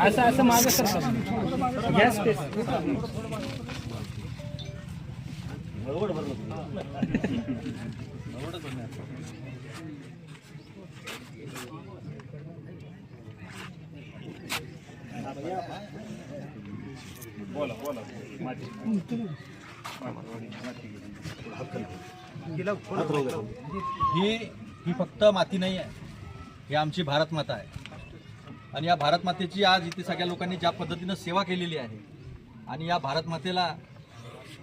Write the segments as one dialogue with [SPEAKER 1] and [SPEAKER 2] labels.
[SPEAKER 1] असं असं मागं सर गॅस स्पेस
[SPEAKER 2] ही ही फक्त माती नाही आहे. ही आमची भारत माता आहे. आणि या भारतमातेची आज इथे सगळ्या लोकांनी ज्या पद्धतीनं सेवा केलेली आहे आणि या भारतमातेला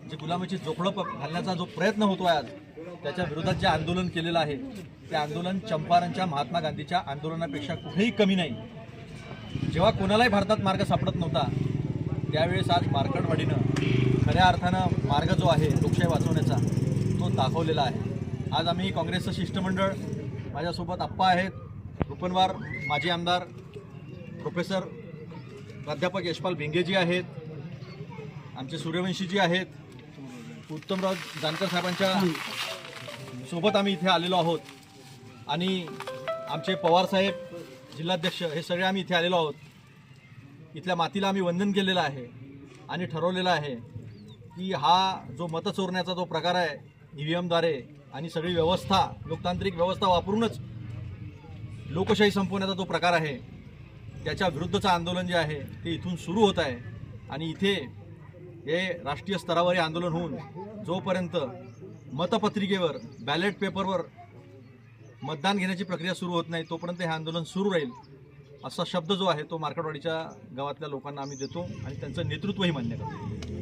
[SPEAKER 2] जे गुलामीची जोखडं घालण्याचा जो प्रयत्न होतो आहे आज त्याच्या विरोधात जे आंदोलन केलेलं आहे ते आंदोलन चंपारणच्या महात्मा गांधीच्या आंदोलनापेक्षा कुठेही कमी नाही. जेव्हा कोणालाही भारतात मार्ग सापडत नव्हता त्यावेळेस आज मार्कडवाडीनं खऱ्या अर्थानं मार्ग जो आहे लोकशाही वाचवण्याचा तो दाखवलेला आहे. आज आम्ही काँग्रेसचं शिष्टमंडळ माझ्यासोबत आप्पा आहेत रुपनवार माजी आमदार प्रोफेसर प्राध्यापक यशपाल भिंगेजी आहेत. आमचे सूर्यवंशीजी आहेत. उत्तमराव जानकर साहेबांच्या सोबत आम्ही इथे आलेलो आहोत. आणि आमचे पवारसाहेब जिल्हाध्यक्ष हे सगळे आम्ही इथे आलेलो आहोत. इथल्या मातीला आम्ही वंदन केलेलं आहे आणि ठरवलेलं आहे की हा जो मत चोरण्याचा जो प्रकार आहे ई व्ही एमद्वारे आणि सगळी व्यवस्था लोकतांत्रिक व्यवस्था वापरूनच लोकशाही संपवण्याचा जो प्रकार आहे त्याच्या विरुद्धचं आंदोलन जे आहे ते इथून सुरू होत आहे. आणि इथे हे राष्ट्रीय स्तरावर हे आंदोलन होऊन जोपर्यंत मतपत्रिकेवर बॅलेट पेपरवर मतदान घेण्याची प्रक्रिया सुरू होत नाही तोपर्यंत हे आंदोलन सुरू राहील असा शब्द जो आहे तो मार्केटवाडीच्या गावातल्या लोकांना आम्ही देतो आणि त्यांचं नेतृत्वही मान्य करतो.